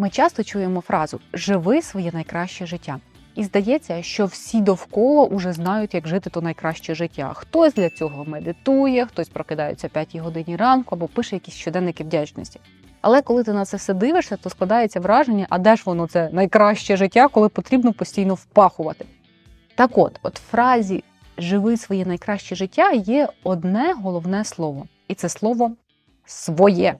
Ми часто чуємо фразу Живи своє найкраще життя. І здається, що всі довкола уже знають, як жити то найкраще життя. Хтось для цього медитує, хтось прокидається о 5 годині ранку або пише якісь щоденники вдячності. Але коли ти на це все дивишся, то складається враження, а де ж воно це найкраще життя, коли потрібно постійно впахувати. Так от, от фразі Живи своє найкраще життя є одне головне слово, і це слово своє.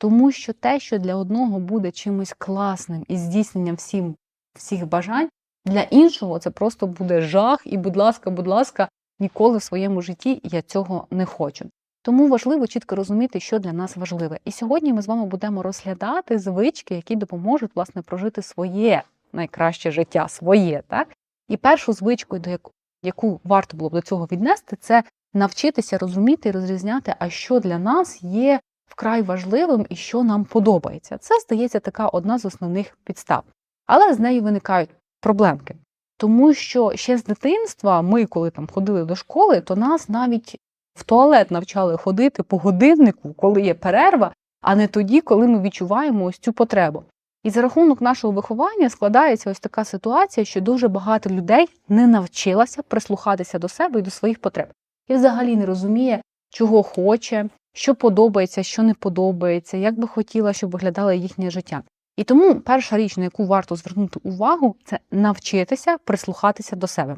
Тому що те, що для одного буде чимось класним і здійсненням всім всіх бажань, для іншого це просто буде жах, і, будь ласка, будь ласка, ніколи в своєму житті я цього не хочу. Тому важливо чітко розуміти, що для нас важливе. І сьогодні ми з вами будемо розглядати звички, які допоможуть власне прожити своє найкраще життя, своє, так? І першу звичкою, до яку варто було б до цього віднести, це навчитися розуміти і розрізняти, а що для нас є вкрай важливим і що нам подобається. Це здається така одна з основних підстав. Але з нею виникають проблемки. Тому що ще з дитинства ми, коли там ходили до школи, то нас навіть в туалет навчали ходити по годиннику, коли є перерва, а не тоді, коли ми відчуваємо ось цю потребу. І за рахунок нашого виховання складається ось така ситуація, що дуже багато людей не навчилася прислухатися до себе і до своїх потреб. І взагалі не розуміє, чого хоче, що подобається, що не подобається, як би хотіла, щоб виглядало їхнє життя. І тому перша річ, на яку варто звернути увагу, це навчитися прислухатися до себе.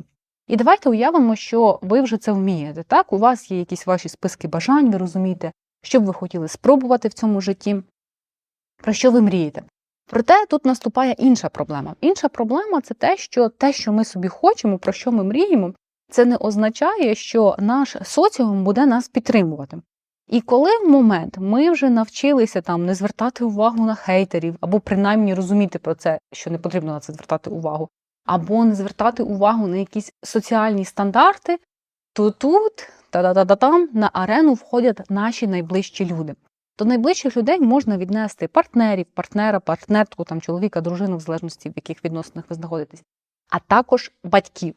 І давайте уявимо, що ви вже це вмієте. Так, у вас є якісь ваші списки бажань, ви розумієте, що б ви хотіли спробувати в цьому житті, про що ви мрієте. Проте тут наступає інша проблема. Інша проблема це те, що те, що ми собі хочемо, про що ми мріємо, це не означає, що наш соціум буде нас підтримувати. І коли в момент ми вже навчилися там не звертати увагу на хейтерів, або принаймні розуміти про це, що не потрібно на це звертати увагу, або не звертати увагу на якісь соціальні стандарти, то тут та-да-да-да-там на арену входять наші найближчі люди. До найближчих людей можна віднести партнерів, партнера, партнерку, там чоловіка, дружину, в залежності в яких відносинах ви знаходитесь, а також батьків.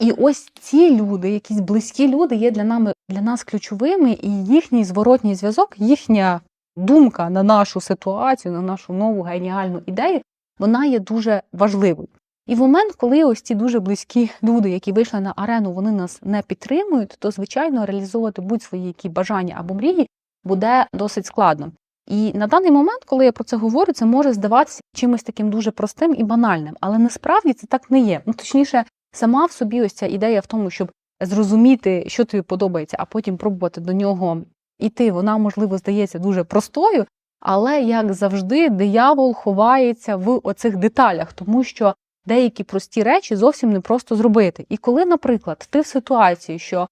І ось ці люди, якісь близькі люди, є для нами для нас ключовими, і їхній зворотній зв'язок, їхня думка на нашу ситуацію, на нашу нову геніальну ідею, вона є дуже важливою. І в момент, коли ось ці дуже близькі люди, які вийшли на арену, вони нас не підтримують, то звичайно реалізовувати будь-свої які бажання або мрії буде досить складно. І на даний момент, коли я про це говорю, це може здаватися чимось таким дуже простим і банальним, але насправді це так не є. Ну точніше, сама в собі ось ця ідея в тому, щоб зрозуміти, що тобі подобається, а потім пробувати до нього йти, вона, можливо, здається дуже простою, але, як завжди, диявол ховається в оцих деталях, тому що деякі прості речі зовсім не просто зробити. І коли, наприклад, ти в ситуації, що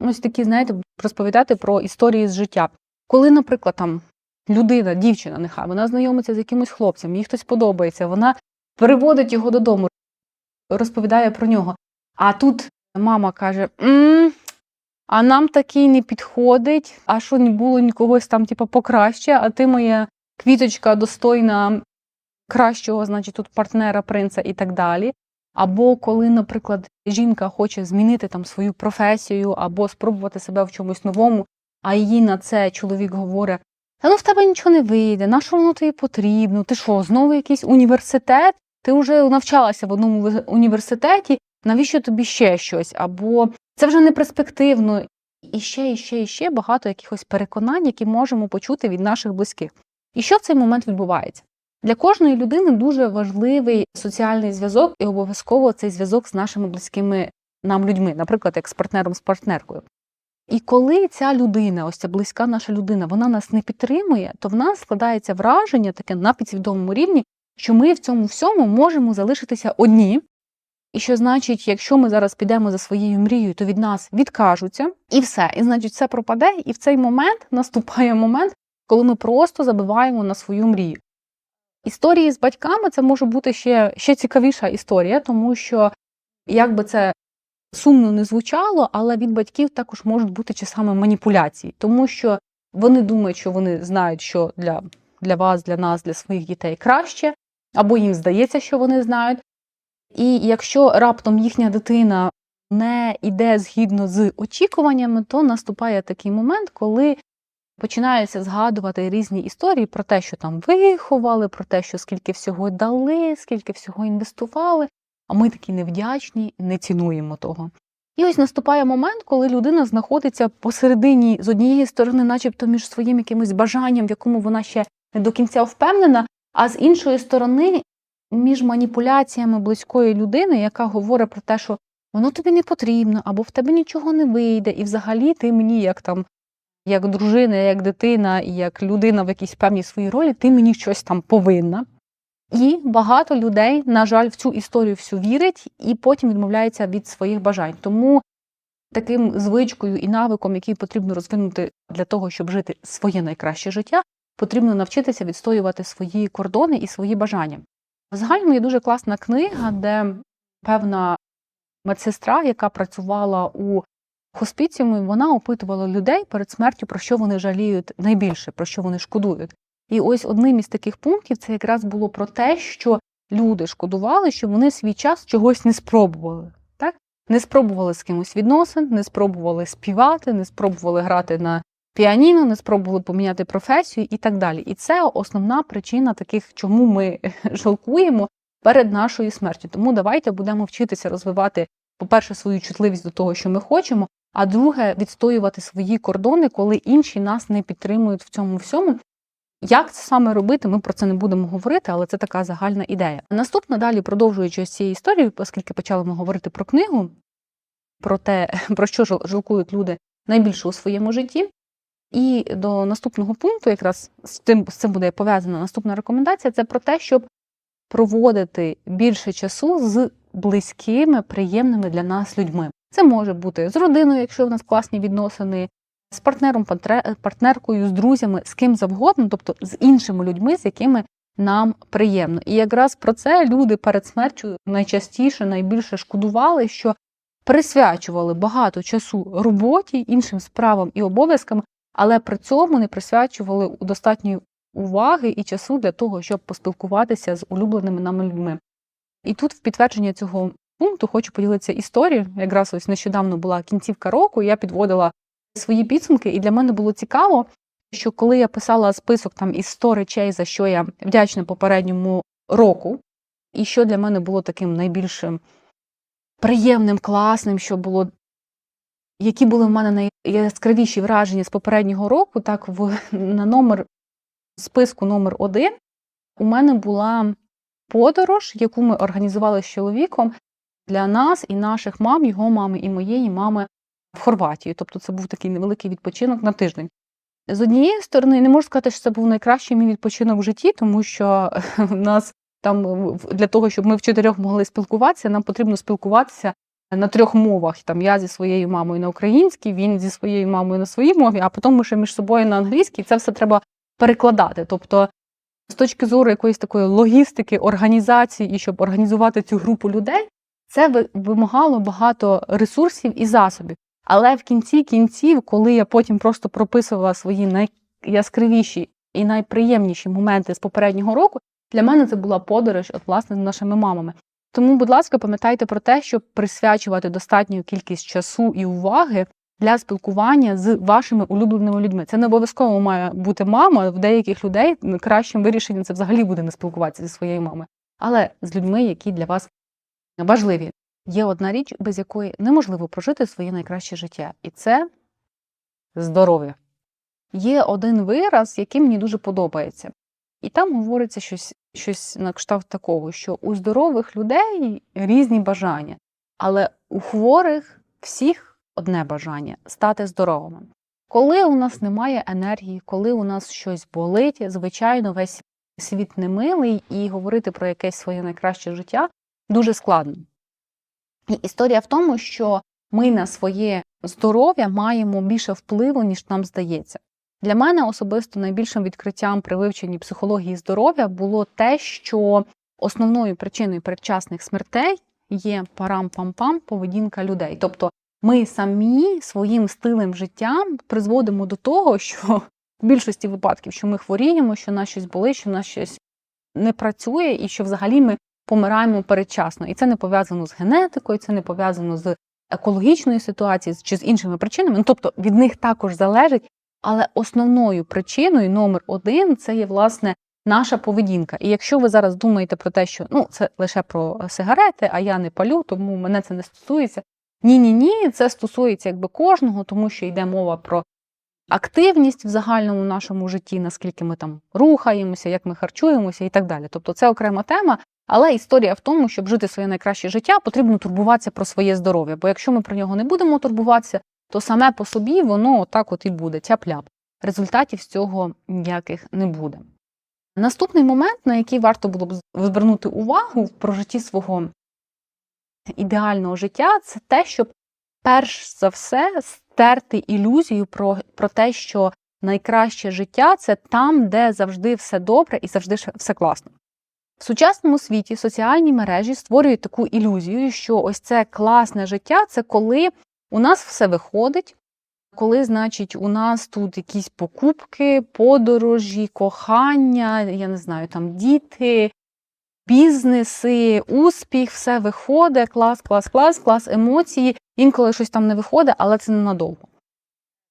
ось такі, знаєте, розповідати про історії з життя, коли, наприклад, там людина, дівчина, нехай вона знайомиться з якимось хлопцем, їй хтось подобається, вона переводить його додому, розповідає про нього. А тут мама каже: М, а нам такий не підходить, а що не було нікогось там, типу, покраще, а ти моя квіточка достойна кращого, значить, тут партнера, принца і так далі. Або коли, наприклад, жінка хоче змінити там свою професію, або спробувати себе в чомусь новому, а їй на це чоловік говорить: ну в тебе нічого не вийде, на що воно тобі потрібно? Ти що, знову якийсь університет? Ти вже навчалася в одному університеті, навіщо тобі ще щось? Або це вже не перспективно. І ще, і ще, і ще багато якихось переконань, які можемо почути від наших близьких. І що в цей момент відбувається? Для кожної людини дуже важливий соціальний зв'язок, і обов'язково цей зв'язок з нашими близькими нам людьми, наприклад, як з партнером з партнеркою. І коли ця людина, ось ця близька наша людина, вона нас не підтримує, то в нас складається враження таке на підсвідомому рівні, що ми в цьому всьому можемо залишитися одні. І що значить, якщо ми зараз підемо за своєю мрією, то від нас відкажуться, і все. І значить, все пропаде. І в цей момент наступає момент, коли ми просто забиваємо на свою мрію. Історії з батьками це може бути ще, ще цікавіша історія, тому що, як би це сумно не звучало, але від батьків також можуть бути часами маніпуляції, тому що вони думають, що вони знають, що для, для вас, для нас, для своїх дітей краще, або їм здається, що вони знають. І якщо раптом їхня дитина не йде згідно з очікуваннями, то наступає такий момент, коли починаються згадувати різні історії про те, що там виховали, про те, що скільки всього дали, скільки всього інвестували. А ми такі невдячні, не цінуємо того. І ось наступає момент, коли людина знаходиться посередині з однієї сторони, начебто між своїм якимось бажанням, в якому вона ще не до кінця впевнена, а з іншої сторони, між маніпуляціями близької людини, яка говорить про те, що воно тобі не потрібно, або в тебе нічого не вийде, і взагалі ти мені, як там, як дружина, як дитина, і як людина в якійсь певній своїй ролі, ти мені щось там повинна. І багато людей, на жаль, в цю історію всю вірить і потім відмовляється від своїх бажань. Тому таким звичкою і навиком, який потрібно розвинути для того, щоб жити своє найкраще життя, потрібно навчитися відстоювати свої кордони і свої бажання. В загальному є дуже класна книга, де певна медсестра, яка працювала у хоспіціумі, вона опитувала людей перед смертю, про що вони жаліють найбільше, про що вони шкодують. І ось одним із таких пунктів це якраз було про те, що люди шкодували, що вони свій час чогось не спробували. Так? Не спробували з кимось відносин, не спробували співати, не спробували грати на піаніно, не спробували поміняти професію і так далі. І це основна причина таких, чому ми жалкуємо перед нашою смертю. Тому давайте будемо вчитися розвивати, по-перше, свою чутливість до того, що ми хочемо, а друге, відстоювати свої кордони, коли інші нас не підтримують в цьому всьому. Як це саме робити, ми про це не будемо говорити, але це така загальна ідея. Наступна далі, продовжуючи з цієї історії, оскільки почали ми говорити про книгу, про те, про що жалкують люди найбільше у своєму житті. І до наступного пункту, якраз з тим з цим буде пов'язана наступна рекомендація, це про те, щоб проводити більше часу з близькими, приємними для нас людьми. Це може бути з родиною, якщо в нас класні відносини, з партнером, партнеркою, з друзями, з ким завгодно, тобто з іншими людьми, з якими нам приємно. І якраз про це люди перед смертю найчастіше, найбільше шкодували, що присвячували багато часу роботі, іншим справам і обов'язкам, але при цьому не присвячували достатньої уваги і часу для того, щоб поспілкуватися з улюбленими нами людьми. І тут, в підтвердження цього пункту, хочу поділитися історією. Якраз ось нещодавно була кінцівка року, я підводила свої підсумки, і для мене було цікаво, що коли я писала список там із 100 речей, за що я вдячна попередньому року, і що для мене було таким найбільшим приємним, класним, що було. Які були в мене найяскравіші враження з попереднього року, так в на номер списку номер один у мене була подорож, яку ми організували з чоловіком для нас і наших мам, його мами і моєї мами в Хорватію. Тобто це був такий невеликий відпочинок на тиждень. З однієї сторони, не можу сказати, що це був найкращий мій відпочинок в житті, тому що в нас там для того, щоб ми в чотирьох могли спілкуватися, нам потрібно спілкуватися на трьох мовах. Там я зі своєю мамою на українській, він зі своєю мамою на своїй мові, а потім ми ще між собою на англійській. Це все треба перекладати. Тобто, з точки зору якоїсь такої логістики, організації і щоб організувати цю групу людей, це вимагало багато ресурсів і засобів. Але в кінці кінців, коли я потім просто прописувала свої найяскравіші і найприємніші моменти з попереднього року, для мене це була подорож, от власне з нашими мамами. Тому, будь ласка, пам'ятайте про те, щоб присвячувати достатню кількість часу і уваги для спілкування з вашими улюбленими людьми. Це не обов'язково має бути мама. В деяких людей кращим вирішенням це взагалі буде не спілкуватися зі своєю мамою, але з людьми, які для вас важливі. Є одна річ, без якої неможливо прожити своє найкраще життя, і це здоров'я. Є один вираз, який мені дуже подобається. І там говориться щось щось на кшталт такого, що у здорових людей різні бажання, але у хворих всіх одне бажання стати здоровими. Коли у нас немає енергії, коли у нас щось болить, звичайно, весь світ немилий, і говорити про якесь своє найкраще життя дуже складно. І історія в тому, що ми на своє здоров'я маємо більше впливу, ніж нам здається. Для мене особисто найбільшим відкриттям при вивченні психології здоров'я було те, що основною причиною передчасних смертей є парам-пам-пам поведінка людей. Тобто ми самі своїм стилем життя призводимо до того, що в більшості випадків, що ми хворіємо, що нас щось болить, що нас щось не працює, і що взагалі ми помираємо передчасно. І це не пов'язано з генетикою, це не пов'язано з екологічною ситуацією чи з іншими причинами. Ну, тобто від них також залежить, Але основною причиною номер один це є власне наша поведінка. І якщо ви зараз думаєте про те, що ну це лише про сигарети, а я не палю, тому мене це не стосується. Ні, ні, ні, це стосується якби кожного, тому що йде мова про активність в загальному нашому житті, наскільки ми там рухаємося, як ми харчуємося і так далі. Тобто це окрема тема. Але історія в тому, щоб жити своє найкраще життя, потрібно турбуватися про своє здоров'я. Бо якщо ми про нього не будемо турбуватися, то саме по собі воно отак от і буде, тяп-ляп. Результатів з цього ніяких не буде. Наступний момент, на який варто було б звернути увагу в прожитті свого ідеального життя, це те, щоб перш за все стерти ілюзію про, про те, що найкраще життя це там, де завжди все добре і завжди все класно. В сучасному світі соціальні мережі створюють таку ілюзію, що ось це класне життя це коли у нас все виходить, коли, значить, у нас тут якісь покупки, подорожі, кохання, я не знаю, там діти, бізнеси, успіх, все виходить, клас, клас, клас, клас, емоції. Інколи щось там не виходить, але це ненадовго.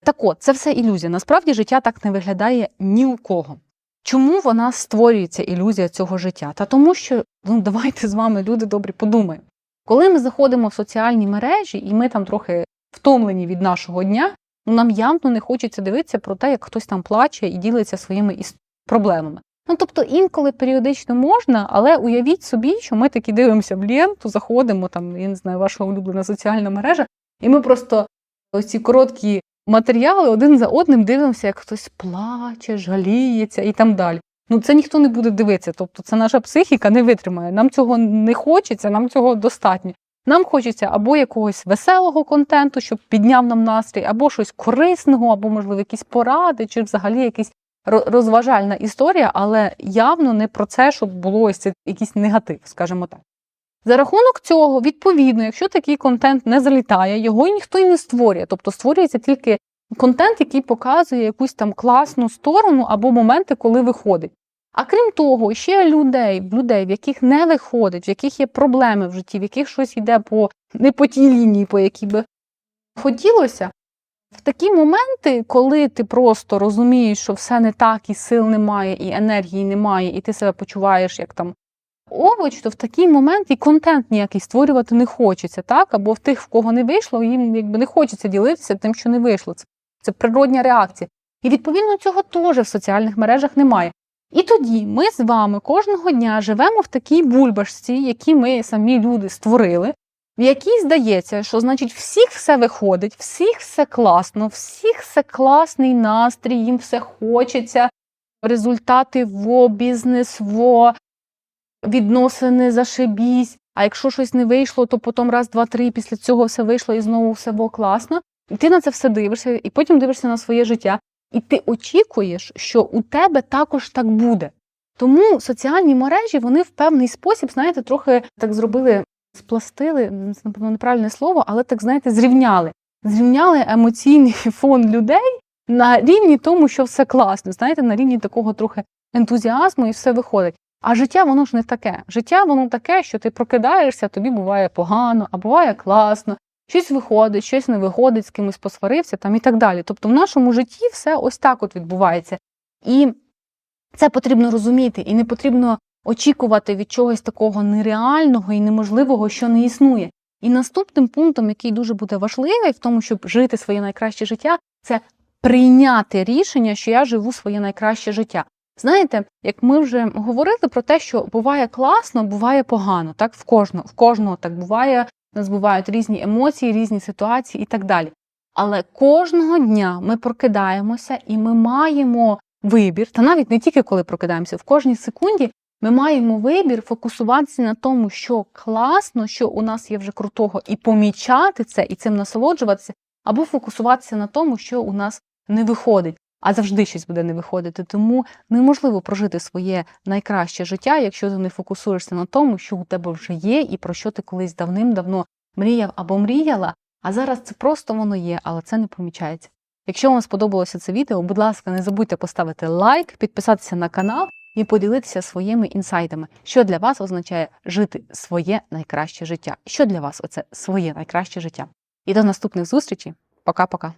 Так от, це все ілюзія. Насправді життя так не виглядає ні у кого. Чому вона створюється ілюзія цього життя? Та тому, що ну давайте з вами, люди добрі, подумаємо. Коли ми заходимо в соціальні мережі, і ми там трохи втомлені від нашого дня, ну нам явно не хочеться дивитися про те, як хтось там плаче і ділиться своїми проблемами. Ну тобто інколи періодично можна, але уявіть собі, що ми таки дивимося в ленту, заходимо там, я не знаю, ваша улюблена соціальна мережа, і ми просто ось ці короткі матеріали один за одним дивимося, як хтось плаче, жаліється і там далі. Ну це ніхто не буде дивитися. Тобто це наша психіка не витримає. Нам цього не хочеться, нам цього достатньо. Нам хочеться або якогось веселого контенту, щоб підняв нам настрій, або щось корисного, або, можливо, якісь поради, чи взагалі якісь розважальна історія, але явно не про це, щоб було ось якийсь негатив, скажімо так. За рахунок цього, відповідно, якщо такий контент не залітає, його ніхто й не створює. Тобто створюється тільки контент, який показує якусь там класну сторону або моменти, коли виходить. А крім того, ще людей, людей, в яких не виходить, в яких є проблеми в житті, в яких щось йде по не по тій лінії, по якій би хотілося, в такі моменти, коли ти просто розумієш, що все не так, і сил немає, і енергії немає, і ти себе почуваєш як там овоч, то в такий момент і контент ніякий створювати не хочеться, так? Або в тих, в кого не вийшло, їм якби не хочеться ділитися тим, що не вийшло. Це, це природня реакція. І відповідно цього теж в соціальних мережах немає. І тоді ми з вами кожного дня живемо в такій бульбашці, які ми самі люди створили, в якій здається, що значить всіх все виходить, всіх все класно, всіх все класний настрій, їм все хочеться, результати во, бізнес во, відносини зашибісь. А якщо щось не вийшло, то потім раз, два, три, після цього все вийшло і знову все було класно. І ти на це все дивишся, і потім дивишся на своє життя. І ти очікуєш, що у тебе також так буде. Тому соціальні мережі вони в певний спосіб, знаєте, трохи так зробили, спластили, напевно, неправильне слово, але так, знаєте, зрівняли. Зрівняли емоційний фон людей на рівні тому, що все класно, знаєте, на рівні такого трохи ентузіазму і все виходить. А життя воно ж не таке. Життя воно таке, що ти прокидаєшся, тобі буває погано, а буває класно, щось виходить, щось не виходить, з кимось посварився там і так далі. Тобто в нашому житті все ось так от відбувається. І це потрібно розуміти, і не потрібно очікувати від чогось такого нереального і неможливого, що не існує. І наступним пунктом, який дуже буде важливий в тому, щоб жити своє найкраще життя, це прийняти рішення, що я живу своє найкраще життя. Знаєте, як ми вже говорили про те, що буває класно, буває погано. Так, в кожного, в кожного так буває. Нас бувають різні емоції, різні ситуації і так далі. Але кожного дня ми прокидаємося і ми маємо вибір, та навіть не тільки коли прокидаємося, в кожній секунді ми маємо вибір фокусуватися на тому, що класно, що у нас є вже крутого, і помічати це, і цим насолоджуватися, або фокусуватися на тому, що у нас не виходить а завжди щось буде не виходити. Тому неможливо прожити своє найкраще життя, якщо ти не фокусуєшся на тому, що у тебе вже є, і про що ти колись давним-давно мріяв або мріяла. А зараз це просто воно є, але це не помічається. Якщо вам сподобалося це відео, будь ласка, не забудьте поставити лайк, підписатися на канал і поділитися своїми інсайтами, що для вас означає жити своє найкраще життя. Що для вас оце своє найкраще життя? І до наступних зустрічей. Пока-пока.